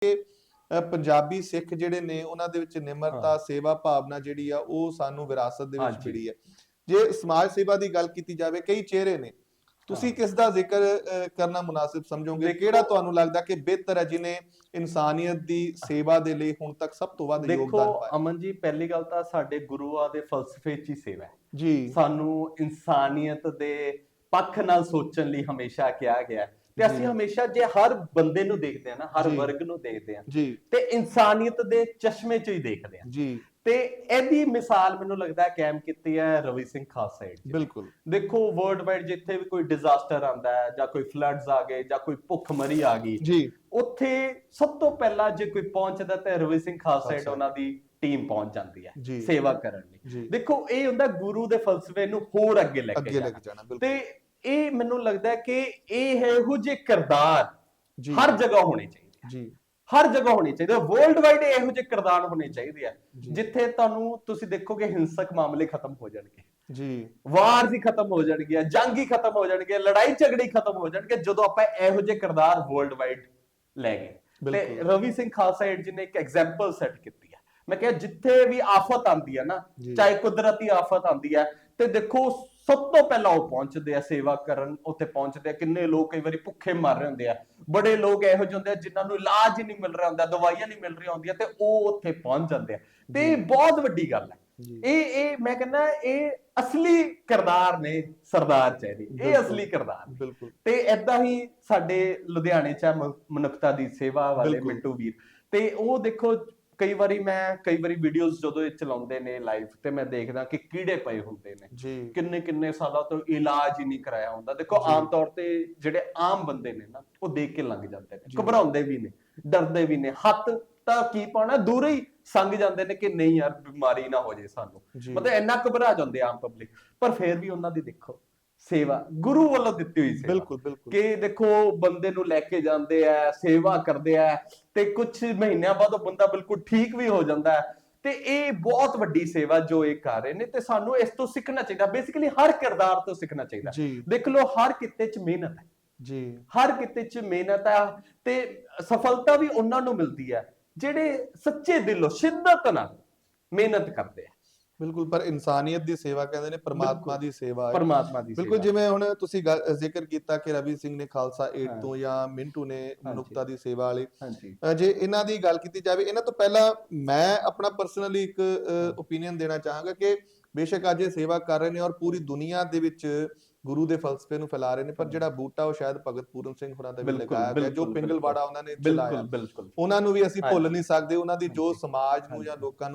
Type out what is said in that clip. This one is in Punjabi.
ਕਿ ਪੰਜਾਬੀ ਸਿੱਖ ਜਿਹੜੇ ਨੇ ਉਹਨਾਂ ਦੇ ਵਿੱਚ ਨਿਮਰਤਾ ਸੇਵਾ ਭਾਵਨਾ ਜਿਹੜੀ ਆ ਉਹ ਸਾਨੂੰ ਵਿਰਾਸਤ ਦੇ ਵਿੱਚ। ਮਿਲੀ ਹੈ। ਜੇ ਸਮਾਜ ਸੇਵਾ ਦੀ ਗੱਲ ਕੀਤੀ ਜਾਵੇ ਕਈ ਚਿਹਰੇ ਨੇ। ਤੁਸੀਂ। ਕਿਸ ਦਾ ਜ਼ਿਕਰ ਕਰਨਾ ਮੁਨਾਸਿਬ ਸਮਝੋਗੇ? ਦੇਖੋ- ਕਿਹੜਾ ਤੁਹਾਨੂੰ ਲੱਗਦਾ ਕਿ ਬਿਹਤਰ ਹੈ ਜਿਨੇ ਇਨਸਾਨੀਅਤ ਦੀ ਸੇਵਾ ਦੇ ਲਈ ਹੁਣ ਤੱਕ ਸਭ ਤੋਂ ਵੱਧ ਦੇਖੋ ਯੋਗਦਾਨ ਪਾਇਆ? ਅਮਨ ਜੀ ਪਹਿਲੀ ਗੱਲ ਤਾਂ ਸਾਡੇ ਗੁਰੂਆਂ ਦੇ ਫਲਸਫੇ 'ਚ ਹੀ ਸੇਵਾ ਹੈ। ਜੀ। ਸਾਨੂੰ ਇਨਸਾਨੀਅਤ ਦੇ ਪੱਖ ਨਾਲ ਸੋਚਣ ਲਈ ਹਮੇਸ਼ਾ ਕਿਹਾ ਗਿਆ ਹੈ। ਤੇ ਅਸੀਂ। ਹਮੇਸ਼ਾ ਜੇ ਹਰ ਬੰਦੇ ਨੂੰ ਦੇਖਦੇ ਹਾਂ ਨਾ ਹਰ। ਵਰਗ ਨੂੰ ਦੇਖਦੇ ਜੀ। ਤੇ ਇਨਸਾਨੀਅਤ ਦੇ ਚਸ਼ਮੇ 'ਚ ਹੀ ਦੇਖਦੇ ਹਾਂ ਜੀ। ਤੇ ਇਹਦੀ ਮਿਸਾਲ ਮੈਨੂੰ ਲੱਗਦਾ ਹੈ ਕਾਇਮ ਕੀਤੀ ਹੈ ਰਵੀ ਸਿੰਘ ਖਾਲਸਾ ਏਡ ਜੀ ਬਿਲਕੁਲ। ਦੇਖੋ ਵਰਲਡ ਵਾਈਡ ਜਿੱਥੇ ਵੀ ਕੋਈ ਡਿਜ਼ਾਸਟਰ ਆਂਦਾ ਹੈ ਜਾਂ ਕੋਈ ਫਲੱਡਸ ਆ ਗਏ ਜਾਂ ਕੋਈ ਭੁੱਖਮਰੀ ਆ ਗਈ ਜੀ। ਉੱਥੇ ਸਭ ਤੋਂ ਪਹਿਲਾਂ ਜੇ ਕੋਈ ਪਹੁੰਚਦਾ ਤਾਂ ਰਵੀ ਸਿੰਘ ਖਾਲਸਾ ਏਡ। ਉਹਨਾਂ ਦੀ ਟੀਮ ਪਹੁੰਚ ਜਾਂਦੀ ਹੈ। ਸੇਵਾ ਕਰਨ ਲਈ। ਦੇਖੋ ਇਹ ਹੁੰਦਾ ਗੁਰੂ ਦੇ ਫਲਸਫੇ ਨੂੰ ਹੋਰ ਅੱਗੇ ਲੈ ਕੇ ਜਾਣਾ। ਤੇ ਇਹ ਮੈਨੂੰ ਲੱਗਦਾ ਹੈ ਕਿ ਇਹ ਹੈ ਇਹੋ ਜਿਹੇ ਕਿਰਦਾਰ ਜੀ। ਹਰ ਜਗ੍ਹਾ ਹੋਣੇ ਚਾਹੀਦੇ ਜੀ। ਹਰ ਜਗ੍ਹਾ ਹੋਣੇ ਚਾਹੀਦੇ ਵਰਲਡ ਵਾਈਡ ਇਹੋ ਜਿਹੇ ਕਿਰਦਾਰ ਹੋਣੇ ਚਾਹੀਦੇ ਆ। ਜਿੱਥੇ ਤੁਹਾਨੂੰ ਤੁਸੀਂ ਦੇਖੋਗੇ ਹਿੰਸਕ ਮਾਮਲੇ ਖਤਮ ਹੋ ਜਾਣਗੇ। ਜੀ। ਵਾਰ ਹੀ ਖਤਮ ਹੋ ਜਾਣਗੇ ਜੰਗ ਹੀ ਖਤਮ ਹੋ ਜਾਣਗੇ ਲੜਾਈ ਝਗੜੇ ਹੀ ਖਤਮ ਹੋ ਜਾਣਗੇ ਜਦੋਂ ਆਪਾਂ ਇਹੋ ਜਿਹੇ ਕਿਰਦਾਰ ਵਰਲਡ ਵਾਈਡ ਲੈ ਗਏ। ਤੇ। ਰਵੀ ਸਿੰਘ ਖਾਲਸਾ ਏਡ ਜੀ ਨੇ ਇੱਕ ਐਗਜ਼ਾਮਪਲ ਸੈੱਟ ਕੀਤੀ। ਹੈ ਮੈਂ ਕਿਹਾ ਜਿੱਥੇ ਵੀ ਆਫਤ ਆਂਦੀ ਹੈ ਨਾ। ਚਾਹੇ ਕੁਦਰਤੀ ਆਫਤ ਆਂਦੀ ਹੈ ਤੇ ਦੇਖੋ ਸਭ ਤੋਂ ਪਹਿਲਾਂ ਉਹ ਪਹੁੰਚਦੇ ਆ ਸੇਵਾ ਕਰਨ ਉੱਥੇ ਪਹੁੰਚਦੇ ਆ। ਕਿੰਨੇ ਲੋਕ ਕਈ ਵਾਰੀ ਭੁੱਖੇ ਮਰ ਰਹੇ ਹੁੰਦੇ ਆ। ਬੜੇ ਲੋਕ ਇਹੋ ਜਿਹੇ ਹੁੰਦੇ ਆ ਜਿਨ੍ਹਾਂ ਨੂੰ ਇਲਾਜ ਹੀ ਨਹੀਂ ਮਿਲ ਰਿਹਾ ਹੁੰਦਾ ਦਵਾਈਆਂ ਨਹੀਂ ਮਿਲ ਰਹੀਆਂ ਹੁੰਦੀਆਂ ਤੇ ਉਹ ਉੱਥੇ ਪਹੁੰਚ ਜਾਂਦੇ ਆ। ਤੇ ਇਹ ਬਹੁਤ ਵੱਡੀ ਗੱਲ ਹੈ। ਇਹ ਇਹ ਮੈਂ ਕਹਿੰਦਾ ਇਹ ਅਸਲੀ ਕਿਰਦਾਰ ਨੇ ਸਰਦਾਰ ਚਹਿਰੀ ਇਹ। ਅਸਲੀ ਕਿਰਦਾਰ। ਬਿਲਕੁਲ। ਤੇ ਐਦਾਂ ਹੀ ਸਾਡੇ ਲੁਧਿਆਣੇ ਚ ਮਨੁੱਖਤਾ ਦੀ ਸੇਵਾ ਵਾਲੇ। ਮਿੰਟੂ ਵੀਰ। ਤੇ ਉਹ ਦੇਖੋ ਕਈ ਵਾਰੀ ਮੈਂ ਕਈ ਵਾਰੀ ਵੀਡੀਓਜ਼ ਜਦੋਂ ਇਹ ਚਲਾਉਂਦੇ ਨੇ ਲਾਈਵ ਤੇ ਮੈਂ ਦੇਖਦਾ ਕਿ ਕੀੜੇ ਪਏ ਹੁੰਦੇ ਨੇ। ਜੀ। ਕਿੰਨੇ ਕਿੰਨੇ ਸਾਲਾਂ ਤੋਂ ਇਲਾਜ ਹੀ ਨਹੀਂ ਕਰਾਇਆ ਹੁੰਦਾ। ਦੇਖੋ। ਆਮ ਤੌਰ ਤੇ ਜਿਹੜੇ ਆਮ ਬੰਦੇ ਨੇ ਨਾ ਉਹ ਦੇਖ ਕੇ ਲੰਘ ਜਾਂਦੇ ਨੇ। ਘਬਰਾਉਂਦੇ ਵੀ ਨੇ ਡਰਦੇ ਵੀ ਨੇ। ਹੱਥ ਤਾਂ ਕੀ ਪਾਉਣਾ ਦੂਰ ਹੀ ਸੰਗ ਜਾਂਦੇ ਨੇ ਕਿ ਨਹੀਂ ਯਾਰ ਬਿਮਾਰੀ ਨਾ ਹੋ ਜੇ ਸਾਨੂੰ। ਮਤਲਬ ਇੰਨਾ ਘਬਰਾ ਜਾਂਦੇ ਆਮ ਪਬਲਿਕ ਪਰ ਫੇਰ ਵੀ ਉਹਨਾਂ ਦੀ ਦੇਖੋ ਸੇਵਾ ਗੁਰੂ ਵੱਲੋਂ ਦਿੱਤੀ ਹੋਈ ਸੇਵਾ। ਬਿਲਕੁਲ ਬਿਲਕੁਲ। ਕਿ ਦੇਖੋ ਬੰਦੇ ਨੂੰ ਲੈ ਕੇ ਜਾਂਦੇ ਆ ਸੇਵਾ ਕਰਦੇ ਆ ਤੇ ਕੁਝ ਮਹੀਨਿਆਂ ਬਾਅਦ ਉਹ ਬੰਦਾ ਬਿਲਕੁਲ ਠੀਕ ਵੀ ਹੋ ਜਾਂਦਾ ਹੈ। ਤੇ ਇਹ ਬਹੁਤ ਵੱਡੀ ਸੇਵਾ ਜੋ ਇਹ ਕਰ ਰਹੇ ਨੇ ਤੇ ਸਾਨੂੰ ਇਸ ਤੋਂ ਸਿੱਖਣਾ ਚਾਹੀਦਾ। ਬੇਸਿਕਲੀ ਹਰ ਕਿਰਦਾਰ ਤੋਂ ਸਿੱਖਣਾ ਚਾਹੀਦਾ। ਦੇਖ ਲਓ ਹਰ ਕਿੱਤੇ 'ਚ ਮਿਹਨਤ ਹੈ। ਜੀ। ਹਰ ਕਿਤੇ 'ਚ ਮਿਹਨਤ ਹੈ ਤੇ ਸਫਲਤਾ ਵੀ ਉਹਨਾਂ ਨੂੰ ਮਿਲਦੀ ਹੈ। ਜਿਹੜੇ ਸੱਚੇ ਦਿਲੋਂ ਸ਼ਿੱਦਤ ਨਾਲ ਮਿਹਨਤ ਕਰਦੇ ਆ। ਬਿਲਕੁਲ ਪਰ ਇਨਸਾਨੀਅਤ ਦੀ ਸੇਵਾ ਕਹਿੰਦੇ ਨੇ ਪਰਮਾਤਮਾ। ਦੀ ਸੇਵਾ ਹੈ ਪਰਮਾਤਮਾ ਦੀ ਬਿਲਕੁਲ। ਜਿਵੇਂ ਹੁਣ ਤੁਸੀਂ ਜ਼ਿਕਰ ਕੀਤਾ ਕਿ ਰਵੀ ਸਿੰਘ ਨੇ ਖਾਲਸਾ ਏਡ। ਤੋਂ ਜਾਂ ਮਿੰਟੂ ਨੇ ਮਨੁੱਖਤਾ ਦੀ ਸੇਵਾ ਵਾਲੇ ਜੇ ਇਹਨਾਂ ਦੀ ਗੱਲ ਕੀਤੀ ਜਾਵੇ ਇਹਨਾਂ ਤੋਂ ਪਹਿਲਾਂ ਮੈਂ ਆਪਣਾ ਪਰਸਨਲੀ ਇੱਕ ਓਪੀਨੀਅਨ ਦੇਣਾ ਚਾਹਾਂਗਾ ਕਿ ਬੇਸ਼ੱਕ ਅੱਜ ਇਹ ਸੇਵਾ ਕਰ ਰਹੇ ਨੇ ਔਰ ਪੂਰੀ ਦੁਨੀਆ ਦੇ ਵਿੱਚ ਗੁਰੂ ਦੇ ਫਲਸਫੇ ਨੂੰ ਫੈਲਾ ਰਹੇ ਨੇ ਪਰ ਜਿਹੜਾ ਬੂਟਾ ਉਹ ਸ਼ਾਇਦ ਭਗਤ ਪੂਰਨ ਸਿੰਘ ਹੋਰਾਂ ਦਾ ਵੀ ਲਗਾਇਆ ਗਿਆ ਜੋ ਪਿੰਗਲਵਾੜਾ ਉਹਨਾਂ ਨੇ ਚਲਾਇਆ ਉਹਨਾਂ ਨੂੰ ਵੀ ਅਸੀਂ ਭੁੱਲ। ਨਹੀਂ ਸਕਦੇ ਉਹਨਾਂ ਦੀ ਜੋ। ਸਮਾਜ ਨੂੰ ਜਾਂ। ਲੋਕਾਂ ਨੂੰ